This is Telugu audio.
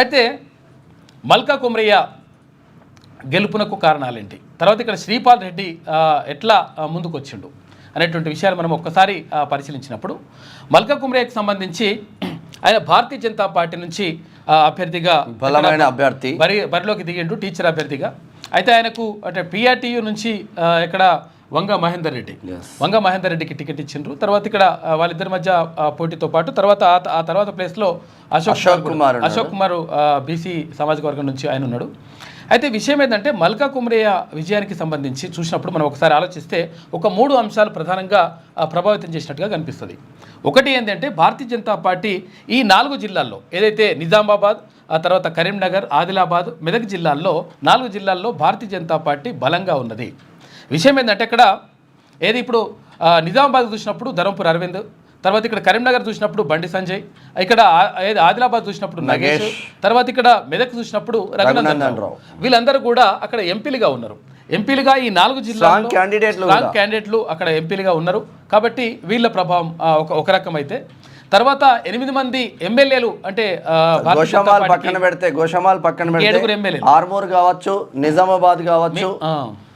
అయితే మల్కా కుమ్రయ్య గెలుపునకు కారణాలేంటి? తర్వాత ఇక్కడ శ్రీపాల్ రెడ్డి ఎట్లా ఆ, ముందుకు వచ్చిండు అనేటువంటి విషయాలు మనం ఒక్కసారి పరిశీలించినప్పుడు మల్కా కుమ్రయ్యకు సంబంధించి ఆయన భారతీయ జనతా పార్టీ నుంచి అభ్యర్థిగా బలమైన అభ్యర్థి. బరి బరిలోకి దిగిండు టీచర్ అభ్యర్థిగా. అయితే ఆయనకు అంటే పిఆర్టీయు నుంచి ఇక్కడ వంగ మహేందర్ రెడ్డి. వంగ మహేందర్ రెడ్డికి టికెట్ ఇచ్చిండ్రు తర్వాత ఇక్కడ వాళ్ళిద్దరి మధ్య పోటీతో పాటు తర్వాత ఆ- తర్వాత ప్లేస్లో అశోక్ కుమార్. అశోక్ కుమార్ బీసీ సామాజిక వర్గం నుంచి ఆయన ఉన్నాడు అయితే విషయం ఏంటంటే మల్కా కుమ్రయ్య విజయానికి సంబంధించి చూసినప్పుడు మనం ఒకసారి ఆలోచిస్తే ఒక మూడు అంశాలు ప్రధానంగా ప్రభావితం చేసినట్టుగా కనిపిస్తుంది. ఒకటి ఏంటంటే భారతీయ జనతా పార్టీ ఈ నాలుగు జిల్లాల్లో ఏదైతే నిజామాబాద్ ఆ తర్వాత కరీంనగర్ ఆదిలాబాద్ మెదక్ జిల్లాల్లో నాలుగు జిల్లాల్లో భారతీయ జనతా పార్టీ బలంగా ఉన్నది. విషయం ఏంటంటే ఇక్కడ ఏది ఇప్పుడు నిజామాబాద్ చూసినప్పుడు ధర్మపురి అరవింద్ తర్వాత ఇక్కడ కరీంనగర్ చూసినప్పుడు బండి సంజయ్ ఇక్కడ ఆదిలాబాద్ చూసినప్పుడు నగేష్ తర్వాత ఇక్కడ మెదక్ చూసినప్పుడు రఘునందన్ రావు. వీళ్ళందరూ కూడా అక్కడ ఎంపీలుగా ఉన్నారు. ఎంపీలుగా ఈ నాలుగు జిల్లాల్లో Strong candidates లు strong క్యాండిడేట్లు అక్కడ ఎంపీలుగా ఉన్నారు. కాబట్టి వీళ్ళ ప్రభావం ఒక ఒక రకం అయితే తర్వాత ఎనిమిది మంది ఎమ్మెల్యేలు అంటే గోషమాల్ పక్కన పెడితే గోషమాల్ పక్కన పెడితే. ఆర్మూర్ కావచ్చు నిజామాబాద్ కావచ్చు.